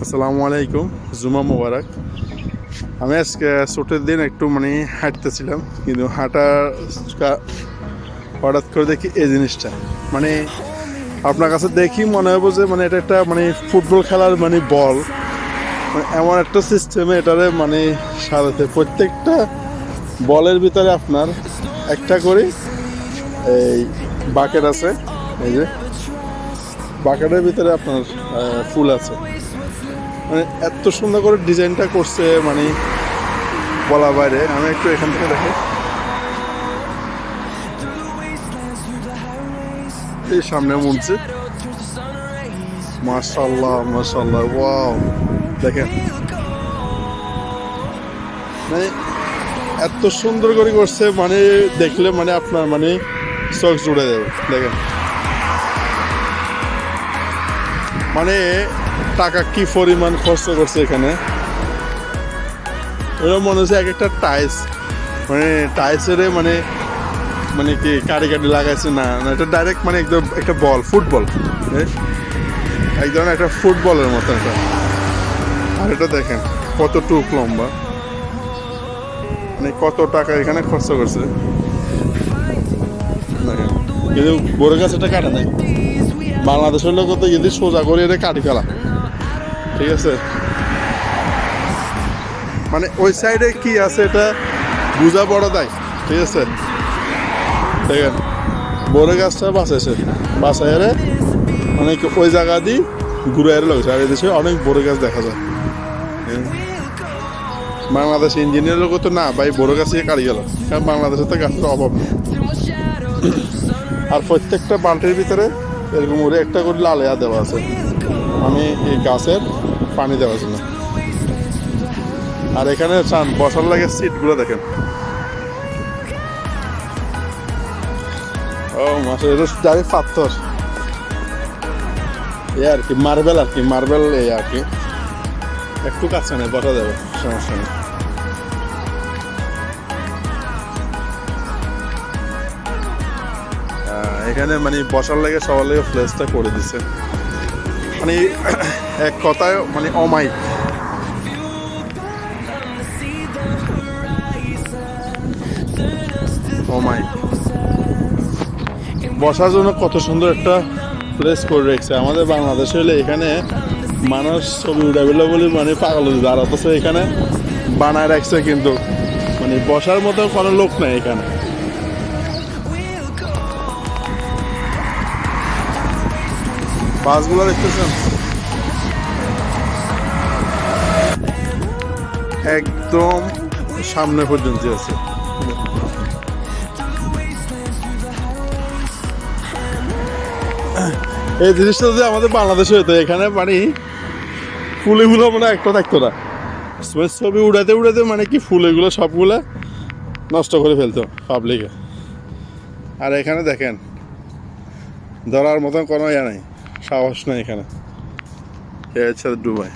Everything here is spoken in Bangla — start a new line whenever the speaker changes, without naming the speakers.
আসসালামু আলাইকুম, জুমা মোবারক। আমি আজকে ছুটির দিন একটু মানে হাঁটতেছিলাম, কিন্তু হাঁটা কা- হঠাৎ করে দেখি এই জিনিসটা। মানে আপনার কাছে দেখি মনে হবে যে মানে এটা একটা মানে ফুটবল খেলার মানে বল। মানে এমন একটা সিস্টেমে এটারে মানে সাজাতে। প্রত্যেকটা বলের ভিতরে আপনার একটা করে এই বাকেট আছে, এই যে বাকেটের ভিতরে আপনার ফুল আছে। মানে এত সুন্দর করে ডিজাইনটা করছে মানে বলা বাইরে। আমি একটু এখান থেকে দেখি। এই সামনে মসজিদ। মাশাল্লাহ মাশাল্লাহ ওয়াও। দেখেন। মানে এত সুন্দর করে করছে মানে দেখলে মানে আপনার মানে চোখ জুড়ে দেবে দেখেন। মানে টাকা কি পরিমাণ খরচ করছে এখানে? এরকম মনে হচ্ছে এক একটা টাইলস মানে টাইসের মানে মানে কি কারি কাটি লাগাইছে না না, এটা ডাইরেক্ট মানে একদম একটা বল ফুটবল এক ধরনের একটা ফুটবলের মতো এটা। আর এটা দেখেন, কত টুক লম্বা। মানে কত টাকা এখানে খরচ করছে। কিন্তু বড় গাছ এটা কাটে নাই, বাংলাদেশের লোক তো যদি সোজা করে এটা কাটি ফেলা। ঠিক আছে? মানে ওই সাইডে কি আছে এটা বুঝা বড় দেয় ঠিক আছে? দেখেন, বড় গাছটা বাঁচাইছে। বাঁচাই মানে ওই জায়গা দিয়ে ঘুরে লাগছে আর অনেক বড় গাছ দেখা যায়। বাংলাদেশ ইঞ্জিনিয়ার লোক তো না, ভাই, বড় গাছ থেকে কাটি গেল কারণ বাংলাদেশে তো গাছের অভাব নেই। আর প্রত্যেকটা বাল্টির ভিতরে এরকম ওরে একটা করে লালিয়া দেওয়া আছে। আমি এই গাছের পানি দেওয়ার জন্য। আর এখানে চান, বসার লাগে সিটগুলো দেখেন। ও মাসে এটা পাথর। এই আর কি, মার্বেল আর কি, মার্বেল এই আর কি। একটু কাছে নেই, বসা যাবে, সমস্যা নেই। এখানে মানে বসার লাগে সবার লাগে প্লেসটা করে দিছে। মানে এক কথায় মানে অমাইক অমাইক বসার জন্য কত সুন্দর একটা প্লেস করে রেখেছে। আমাদের বাংলাদেশে হলে এখানে মানুষ ছবি উঠাবেলা বলে মানে পাগল। আর এখানে বানায় রাখছে কিন্তু। মানে বসার মতো কোনো লোক নাই এখানে। বাসগুলো দেখতেছেন? একদম সামনে পর্যন্ত আছে। এই জিনিসটা যদি আমাদের বাংলাদেশে হতো এখানে মানে ফুলেগুলো মানে একটা থাকতো না। ছবি উড়াতে উড়াতে মানে কি ফুলেগুলো সবগুলো নষ্ট করে ফেলতো পাবলিকে আর এখানে দেখেন, ধরার মতন কোনো ইয়া নাই। সাহস নাই এখানে। খেয়েছে দুবাই।